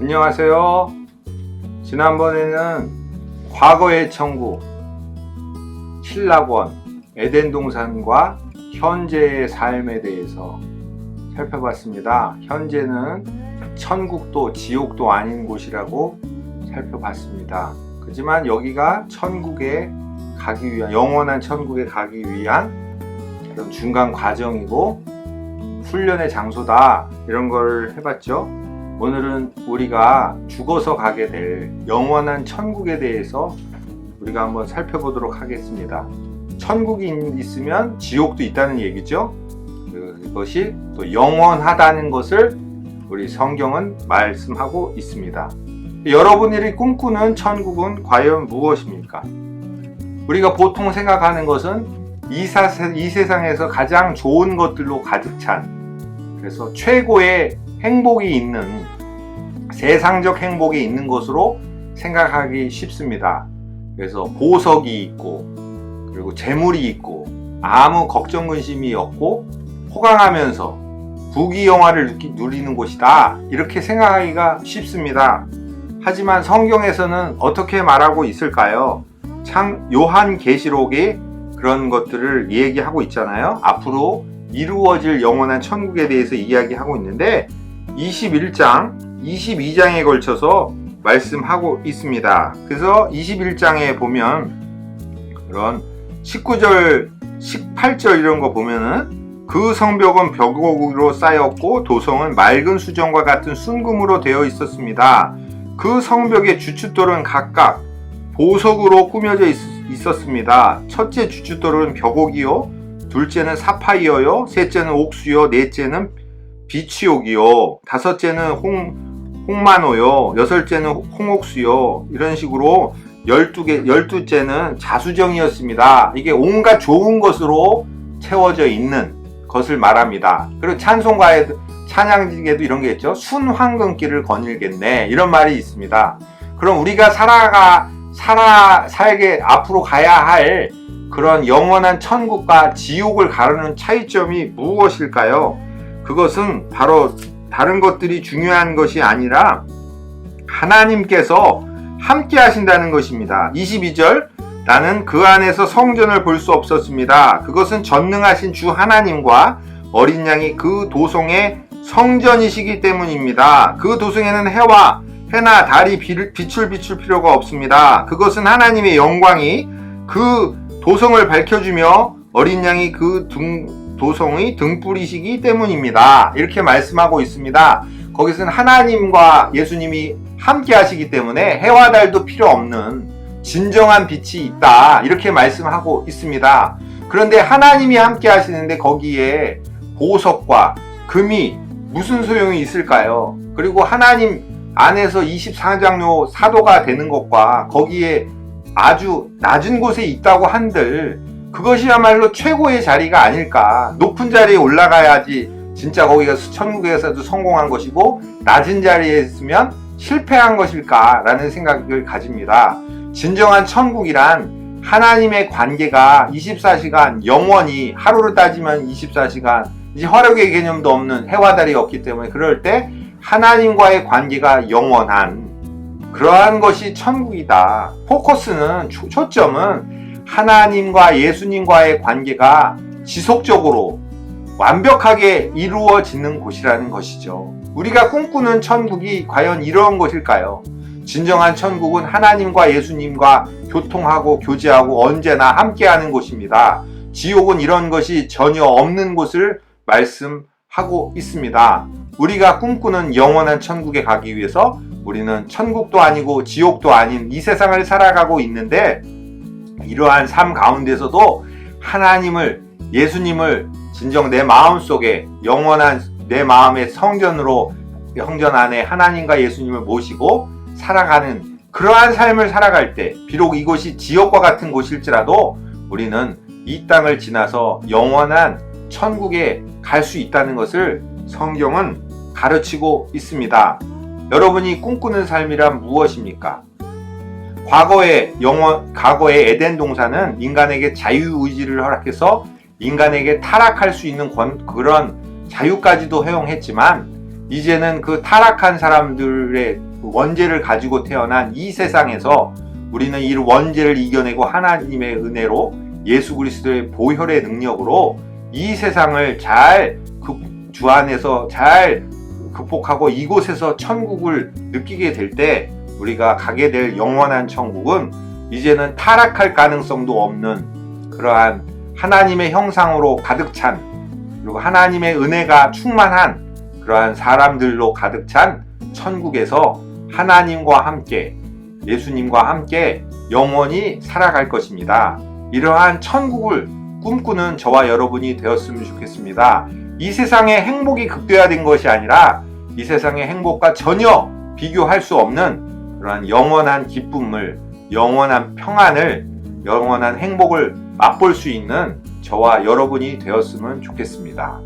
안녕하세요. 지난번에는 과거의 천국, 신락원, 에덴 동산과 현재의 삶에 대해서 살펴봤습니다. 현재는 천국도 지옥도 아닌 곳이라고 살펴봤습니다. 하지만 여기가 천국에 가기 위한 영원한 천국에 가기 위한 그런 중간 과정이고 훈련의 장소다 이런 걸 해봤죠. 오늘은 우리가 죽어서 가게 될 영원한 천국에 대해서 우리가 한번 살펴보도록 하겠습니다. 천국이 있으면 지옥도 있다는 얘기죠. 그것이 또 영원하다는 것을 우리 성경은 말씀하고 있습니다. 여러분들이 꿈꾸는 천국은 과연 무엇입니까? 우리가 보통 생각하는 것은 이, 사, 이 세상에서 가장 좋은 것들로 가득 찬 그래서 최고의 행복이 있는 세상적 행복이 있는 것으로 생각하기 쉽습니다. 그래서 보석이 있고 그리고 재물이 있고 아무 걱정 근심이 없고 호강하면서 부귀영화를 누리는 곳이다 이렇게 생각하기가 쉽습니다. 하지만 성경에서는 어떻게 말하고 있을까요? 참 요한 계시록이 그런 것들을 얘기하고 있잖아요. 앞으로 이루어질 영원한 천국에 대해서 이야기하고 있는데 21장, 22장에 걸쳐서 말씀하고 있습니다. 그래서 21장에 보면 그런 19절, 18절 이런 거 보면은 그 성벽은 벽옥으로 쌓였고 도성은 맑은 수정과 같은 순금으로 되어 있었습니다. 그 성벽의 주춧돌은 각각 보석으로 꾸며져 있, 있었습니다. 첫째 주춧돌은 벽옥이요, 둘째는 사파이어요, 셋째는 옥수요, 넷째는 비치옥이요, 다섯째는 홍, 홍만호요, 여섯째는 홍옥수요, 이런 식으로 열두 개, 열두째는 자수정이었습니다. 이게 온갖 좋은 것으로 채워져 있는 것을 말합니다. 그리고 찬송가에, 찬양직에도 이런 게 있죠. 순황금길을 거닐겠네. 이런 말이 있습니다. 그럼 우리가 살아가, 살아, 살게 앞으로 가야 할 그런 영원한 천국과 지옥을 가르는 차이점이 무엇일까요? 그것은 바로 다른 것들이 중요한 것이 아니라 하나님께서 함께 하신다는 것입니다. 22절 나는 그 안에서 성전을 볼 수 없었습니다. 그것은 전능하신 주 하나님과 어린 양이 그 도성의 성전이시기 때문입니다. 그 도성에는 해와 해나 달이 빛을 비출 필요가 없습니다. 그것은 하나님의 영광이 그 도성을 밝혀주며 어린 양이 그 등, 도성의 등불이시기 때문입니다. 이렇게 말씀하고 있습니다. 거기서는 하나님과 예수님이 함께 하시기 때문에 해와 달도 필요 없는 진정한 빛이 있다. 이렇게 말씀하고 있습니다. 그런데 하나님이 함께 하시는데 거기에 보석과 금이 무슨 소용이 있을까요? 그리고 하나님 안에서 24장로 사도가 되는 것과 거기에 아주 낮은 곳에 있다고 한들 그것이야말로 최고의 자리가 아닐까. 높은 자리에 올라가야지 진짜 거기가 천국에서도 성공한 것이고 낮은 자리에 있으면 실패한 것일까라는 생각을 가집니다. 진정한 천국이란 하나님의 관계가 24시간 영원히 하루로 따지면 24시간 이제 화력의 개념도 없는 해와 달이 없기 때문에 그럴 때 하나님과의 관계가 영원한 그러한 것이 천국이다. 포커스는 초점은 하나님과 예수님과의 관계가 지속적으로 완벽하게 이루어지는 곳이라는 것이죠. 우리가 꿈꾸는 천국이 과연 이러한 것일까요? 진정한 천국은 하나님과 예수님과 교통하고 교제하고 언제나 함께하는 곳입니다. 지옥은 이런 것이 전혀 없는 곳을 말씀하고 있습니다. 우리가 꿈꾸는 영원한 천국에 가기 위해서 우리는 천국도 아니고 지옥도 아닌 이 세상을 살아가고 있는데 이러한 삶 가운데서도 하나님을 예수님을 진정 내 마음 속에 영원한 내 마음의 성전으로 성전 안에 하나님과 예수님을 모시고 살아가는 그러한 삶을 살아갈 때 비록 이곳이 지옥과 같은 곳일지라도 우리는 이 땅을 지나서 영원한 천국에 갈 수 있다는 것을 성경은 가르치고 있습니다. 여러분이 꿈꾸는 삶이란 무엇입니까? 과거의 영원, 과거의 에덴 동산은 인간에게 자유의지를 허락해서 인간에게 타락할 수 있는 권, 그런 자유까지도 허용했지만 이제는 그 타락한 사람들의 원죄를 가지고 태어난 이 세상에서 우리는 이 원죄를 이겨내고 하나님의 은혜로 예수 그리스도의 보혈의 능력으로 이 세상을 잘 주 안에서 잘 극복하고 이곳에서 천국을 느끼게 될때 우리가 가게 될 영원한 천국은 이제는 타락할 가능성도 없는 그러한 하나님의 형상으로 가득 찬 그리고 하나님의 은혜가 충만한 그러한 사람들로 가득 찬 천국에서 하나님과 함께 예수님과 함께 영원히 살아갈 것입니다. 이러한 천국을 꿈꾸는 저와 여러분이 되었으면 좋겠습니다. 이 세상의 행복이 극대화된 것이 아니라 이 세상의 행복과 전혀 비교할 수 없는 그러한 영원한 기쁨을, 영원한 평안을, 영원한 행복을 맛볼 수 있는 저와 여러분이 되었으면 좋겠습니다.